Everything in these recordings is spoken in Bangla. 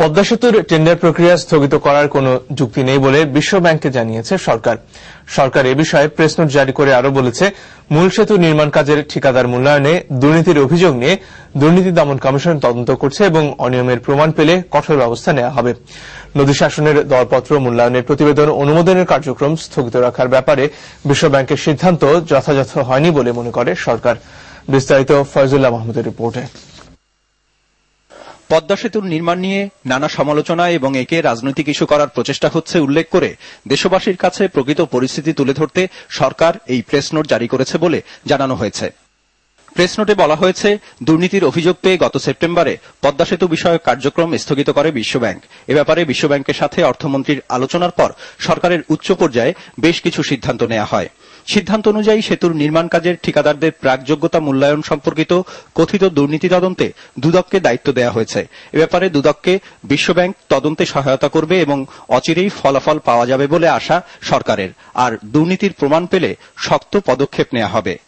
পদ্মা সেতুর টেন্ডার প্রক্রিয়া স্থগিত করার কোনো যুক্তি নেই বলে বিশ্ব ব্যাংককে জানিয়েছে সরকার। সরকার এ বিষয়ে প্রেস নোট জারি করে আরও বলেছে, মূল সেতু নির্মাণ কাজের ঠিকাদার মূল্যায়নে দুর্নীতির অভিযোগ নিয়ে দুর্নীতি দমন কমিশন তদন্ত করছে এবং অনিয়মের প্রমাণ পেলে কঠোর ব্যবস্থা নেওয়া হবে। নদী শাসনের দরপত্র মূল্যায়নের প্রতিবেদন অনুমোদনের কার্যক্রম স্থগিত রাখার ব্যাপারে বিশ্ব ব্যাংকের সিদ্ধান্ত যথাযথ হয়নি বলে মনে করে সরকার। বিস্তারিত ফয়জুল্লাহ মাহমুদের রিপোর্টে। পদ্মা সেতুর নির্মাণ নিয়ে নানা সমালোচনা এবং একে রাজনৈতিক ইস্যু করার প্রচেষ্টা হচ্ছে উল্লেখ করে দেশবাসীর কাছে প্রকৃত পরিস্থিতি তুলে ধরতে সরকার এই প্রেস নোট জারি করেছে বলে জানানো হয়েছে। প্রেস নোটে বলা হয়েছে, দুর্নীতির অভিযোগ পেয়ে গত সেপ্টেম্বরে পদ্মা সেতু বিষয়ক কার্যক্রম স্থগিত করে বিশ্বব্যাংক। এ ব্যাপারে বিশ্বব্যাংকের সাথে অর্থমন্ত্রীর আলোচনার পর সরকারের উচ্চ পর্যায়ে বেশ কিছু সিদ্ধান্ত নেওয়া হয়। সিদ্ধান্ত অনুযায়ী সেতুর নির্মাণ কাজের ঠিকাদারদের প্রাকযোগ্যতা মূল্যায়ন সম্পর্কিত কথিত দুর্নীতি তদন্তে দুদককে দায়িত্ব দেওয়া হয়েছে। এ ব্যাপারে দুদককে বিশ্বব্যাংক তদন্তে সহায়তা করবে এবং অচিরেই ফলাফল পাওয়া যাবে বলে আশা সরকারের। আর দুর্নীতির প্রমাণ পেলে শক্ত পদক্ষেপ নেওয়া হবে।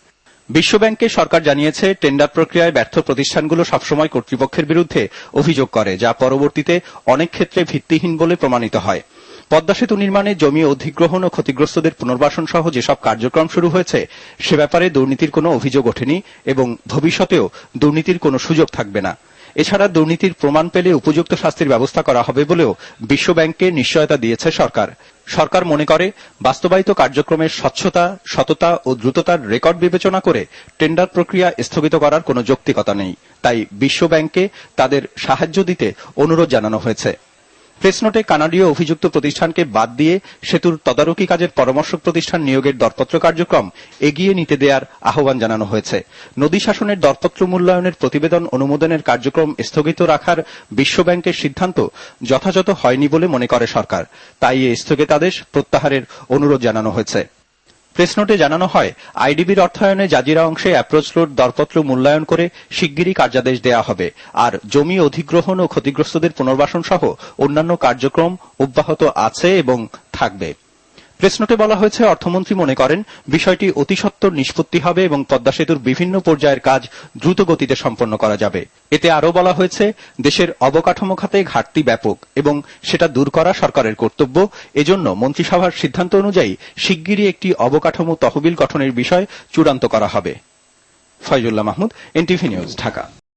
বিশ্বব্যাংকে সরকার জানিয়েছে, টেন্ডার প্রক্রিয়ায় ব্যর্থ প্রতিষ্ঠানগুলো সবসময় কর্তৃপক্ষের বিরুদ্ধে অভিযোগ করে, যা পরবর্তীতে অনেক ক্ষেত্রে ভিত্তিহীন বলে প্রমাণিত হয়। পদ্মা সেতু নির্মাণে জমি অধিগ্রহণ ও ক্ষতিগ্রস্তদের পুনর্বাসন সহ যেসব কার্যক্রম শুরু হয়েছে, সে ব্যাপারে দুর্নীতির কোনো অভিযোগ ওঠেনি এবং ভবিষ্যতেও দুর্নীতির কোনো সুযোগ থাকবে না। এছাড়া দুর্নীতির প্রমাণ পেলে উপযুক্ত শাস্তির ব্যবস্থা করা হবে বলেও বিশ্বব্যাংককে নিশ্চয়তা দিয়েছে সরকার। সরকার মনে করে, বাস্তবায়িত কার্যক্রমের স্বচ্ছতা, সততা ও দ্রুততার রেকর্ড বিবেচনা করে টেন্ডার প্রক্রিয়া স্থগিত করার কোনো যৌক্তিকতা নেই। তাই বিশ্বব্যাংককে তাদের সাহায্য দিতে অনুরোধ জানানো হয়েছে। প্রেস নোটে কানাডীয় অভিযুক্ত প্রতিষ্ঠানকে বাদ দিয়ে সেতুর তদারকি কাজের পরামর্শক প্রতিষ্ঠান নিয়োগের দরপত্র কার্যক্রম এগিয়ে নিতে দেওয়ার আহ্বান জানানো হয়েছে। নদী শাসনের দরপত্র মূল্যায়নের প্রতিবেদন অনুমোদনের কার্যক্রম স্থগিত রাখার বিশ্বব্যাংকের সিদ্ধান্ত যথাযথ হয়নি বলে মনে করে সরকার। তাই এই স্থগিতাদেশ প্রত্যাহারের অনুরোধ জানানো হয়েছে। প্রেস নোটে জানানো হয়, আইডিবির অর্থায়নে জাজিরা অংশে অ্যাপ্রোচ রোড দরপত্র মূল্যায়ন করে শিগগিরই কার্যাদেশ দেওয়া হবে। আর জমি অধিগ্রহণ ও ক্ষতিগ্রস্তদের পুনর্বাসন সহ অন্যান্য কার্যক্রম অব্যাহত আছে এবং থাকবে। প্রেস নোটে বলা হয়েছে, অর্থমন্ত্রী মনে করেন, বিষয়টি অতি সত্বর নিষ্পত্তি হবে এবং পদ্মা সেতুর বিভিন্ন পর্যায়ের কাজ দ্রুত গতিতে সম্পন্ন করা যাবে। এতে আরও বলা হয়েছে, দেশের অবকাঠামো খাতে ঘাটতি ব্যাপক এবং সেটা দূর করা সরকারের কর্তব্য। এজন্য মন্ত্রিসভার সিদ্ধান্ত অনুযায়ী শিগগিরই একটি অবকাঠামো তহবিল গঠনের বিষয় চূড়ান্ত করা হবে। Foyzullah Mahmud, NTV news, Dhaka.